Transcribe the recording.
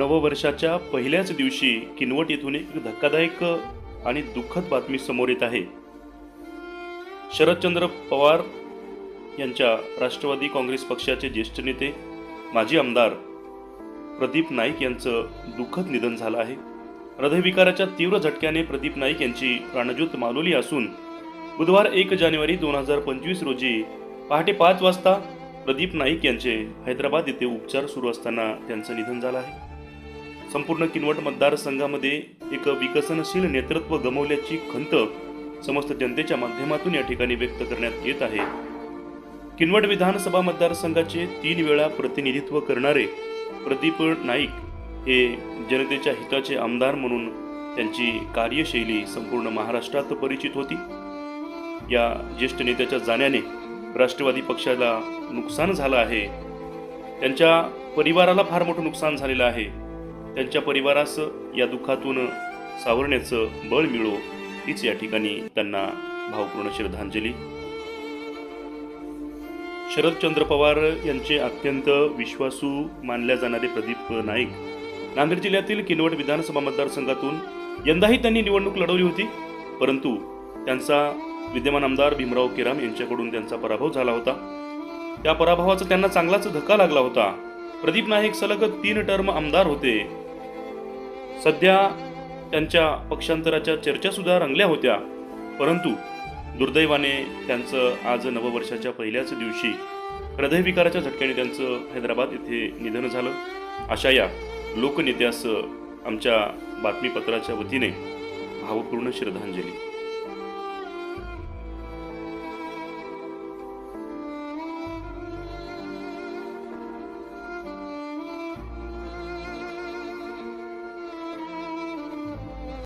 नववर्षाच्या पहिल्याच दिवशी किनवट येथून एक धक्कादायक आणि दुःखद बातमी समोर येत आहे. शरदचंद्र पवार यांच्या राष्ट्रवादी काँग्रेस पक्षाचे ज्येष्ठ नेते माजी आमदार प्रदीप नाईक यांचं दुःखद निधन झालं आहे. हृदयविकाराच्या तीव्र झटक्याने प्रदीप नाईक यांची प्राणज्योत मालवली असून बुधवार एक जानेवारी दोन हजार पंचवीस रोजी पहाटे पाच वाजता प्रदीप नाईक यांचे हैदराबाद येथे उपचार सुरू असताना त्यांचं निधन झालं आहे. संपूर्ण किनवट मतदारसंघामध्ये एक विकसनशील नेतृत्व गमावल्याची खंत समस्त जनतेच्या माध्यमातून या ठिकाणी व्यक्त करण्यात येत आहे. किनवट विधानसभा मतदारसंघाचे तीन वेळा प्रतिनिधित्व करणारे प्रदीप नाईक हे जनतेच्या हिताचे आमदार म्हणून त्यांची कार्यशैली संपूर्ण महाराष्ट्रात परिचित होती. या ज्येष्ठ नेत्याच्या जाण्याने राष्ट्रवादी पक्षाला नुकसान झालं आहे. त्यांच्या परिवाराला फार मोठं नुकसान झालेलं आहे. त्यांच्या परिवारास या दुःखातून सावरण्याचं बळ मिळो हीच या ठिकाणी त्यांना भावपूर्ण श्रद्धांजली. शरदचंद्र पवार यांचे अत्यंत विश्वासू मानल्या जाणारे प्रदीप नाईक नांदेड जिल्ह्यातील किनवट विधानसभा मतदारसंघातून यंदाही त्यांनी निवडणूक लढवली होती. परंतु त्यांचा विद्यमान आमदार भीमराव केराम यांच्याकडून त्यांचा पराभव झाला होता. त्या पराभवाचा त्यांना चांगलाच धक्का लागला होता. प्रदीप नाईक सलग तीन टर्म आमदार होते. सध्या त्यांच्या पक्षांतराच्या चर्चासुद्धा रंगल्या होत्या. परंतु दुर्दैवाने त्यांचं आज नववर्षाच्या पहिल्याच दिवशी हृदयविकाराच्या झटक्याने त्यांचं हैदराबाद येथे निधन झालं. अशा या लोकनेत्यास आमच्या बातमीपत्राच्या वतीने भावपूर्ण श्रद्धांजली.